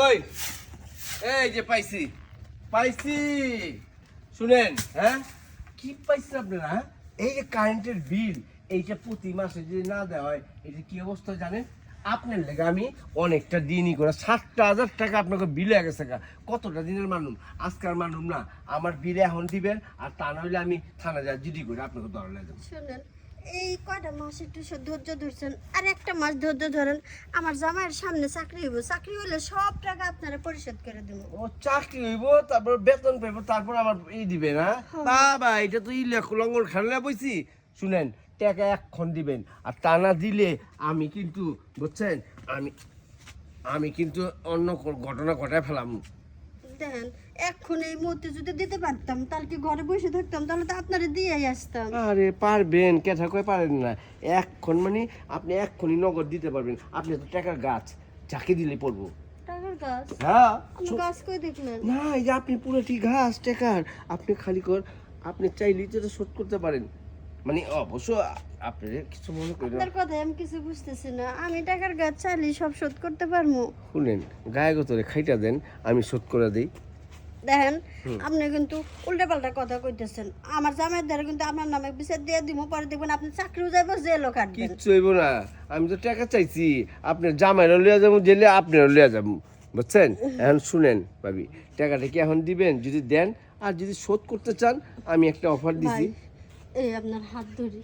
ওই, এই যে পাইছি পাইছি। শুনেন হ্যাঁ? কি পাইছেন আপনারা হ্যাঁ? এই যে কারেন্টের বিল এইটা প্রতি মাসে যদি না দেওয়া হয়, এটা কি অবস্থা জানেন? আপনার লেগে আমি অনেকটা দিনই করে ষাটটা হাজার টাকা আপনাকে বিল গেছে। কতটা দিনের মানুষ আজকাল মানুষ না। আমার বিল এখন দিবেন, আর তা নইলে আমি থানা যা জিডি করে আপনাকে ধরা লাগে শুনেন এই কয়টা মাস একটু ধৈর্য ধরছেন? আর একটা মাস ধৈর্য ধরেন আমার জামাইয়ের সামনে চাকরি হইব। চাকরি হইলে সব টাকা আপনারা পরিশোধ করে দেবো ও চাকরি হইব তারপর বেতন পাইব তারপর আমার এই দিবে না বাবা এটা তো ই লেখ লঙ্গল খেলা বইছি। শুনেন টাকা এক্ষণ দিবেন আর তা না দিলে আমি কিন্তু বুঝছেন? আমি আমি কিন্তু অন্য ঘটনা ঘটায় ফেলাম। দেখেন এখন এই মুহূর্তে যদি দিতে পারতাম তাহলে কি ঘরে বসে থাকতাম? তাহলে তো আপনারা দিয়েই আসতাম। আরে পারবেন কেঠা কয়ে পারেন না। এক্ষণ মানে আপনি এক্ষুনি নগদ দিতে পারবেন। আপনি তো টাকার গাছ যাকে দিলে পড়ব। হ্যাঁ গাছ কই দেখলেন? না এই যে আপনি পুরোটি ঘাস টেকার। আপনি খালি কর আপনি চাইলেই তো শোধ করতে পারেন। মানে অবশ্য আপনি কিছু মনে করেন আপনার কথায় আমি কিছু বুঝতেছি না। আমি টাকার গাছ চাইলে সব শোধ করতে পারব। শুনেন গায়ে গোতরে খাইটা দেন আমি শোধ করে দিই। দেখেন আপনি কিন্তু উল্টা পাল্টা কথা কইতেছেন। আমার জামাইয়ের দ্বারা কিন্তু আপনার নামে বিচার দিয়ে দিব পরে দেখবেন আপনি চাকরিও যাইব জেলও কাটবেন কিচ্ছু হইব না। আমি তো টাকা চাইছি আপনার জামাইরও লিয়া যাব জেলে আপনারও লিয়া যাব। বুঝছেন? এখন শুনেন ভাবি টাকাটা কি এখন দিবেন? যদি দেন আর যদি শোধ করতে চান আমি একটা অফার দিছি। এই আপনার হাত ধরি।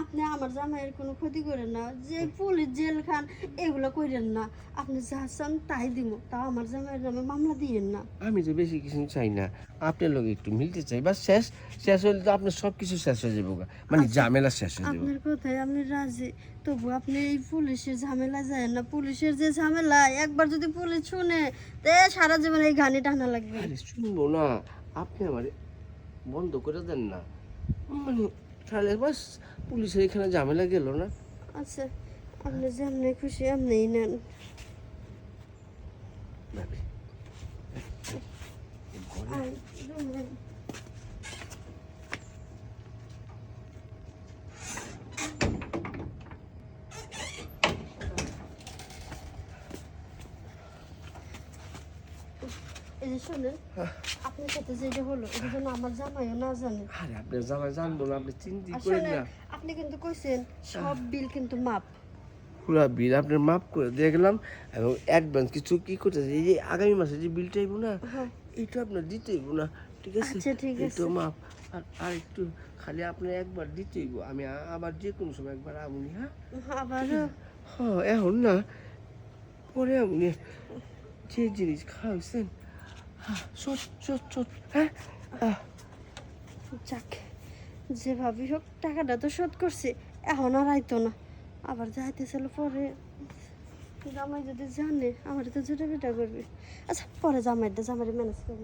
আপনি আমার জামাইয়ের কোনো ক্ষতি করেন না যে পুলিশ জেল খান এগুলো করেন না। আপনি যা চান তাই দিব তাও আমার জামাইয়ের নামে মামলা দিয়েন না। আমি তো বেশি কিছু চাই না আপনার লোক একটু মিলতে চাই বা শেষ। শেষ হলে তো আপনার সব কিছু শেষ হয়ে যাব মানে ঝামেলা শেষ হয়ে যাব আপনার কথায় আমি রাজি তবু আপনি এই পুলিশের ঝামেলা যায় না। পুলিশের যে ঝামেলা একবার যদি পুলিশ শুনে তে সারা জীবন এই গানি টানা লাগবে। শুনব না আপনি আমার বন্ধ করে দেন না। মানে তাহলে বাস পুলিশের এখানে ঝামেলা গেল না? আচ্ছা আপনি যেমনি খুশি এমনিই নেন। রুমে। এই যে শোনেন আপনার সাথে যেটা হলো এটা যেন আমার জামাইও না জানে। আরে আপনার জামাই জানব না আপনি চিন্তি করেন না। আপনি কিন্তু কইছেন সব বিল কিন্তু মাপ পুরা বিল আপনার মাফ করে দিয়ে গেলাম এবং অ্যাডভান্স কিছু কি করতেছে? এই যে আগামী মাসে যে বিলটা আইবো না হ্যাঁ। এইটা আপনার দিতে হইব না ঠিক আছে? আচ্ছা, ঠিক আছে। মাপ আর আর একটু খালি আপনার একবার দিতে হইব আমি আবার যে কোনো সময় একবার আমুনি হ্যাঁ? আবারও? হ্যাঁ এখন না পরে আমুনি যে জিনিস খাওয়াইছেন সত সত সত হ্যাঁ? যাক যেভাবেই হোক টাকাটা তো শোধ করছি। এখন আর আইতো না। আবার যাইতে ছিল পরে। জামাই যদি জানে আমার তো জুটে বেটা করবে। আচ্ছা পরে জামাইটা জামাই ম্যানেজ করব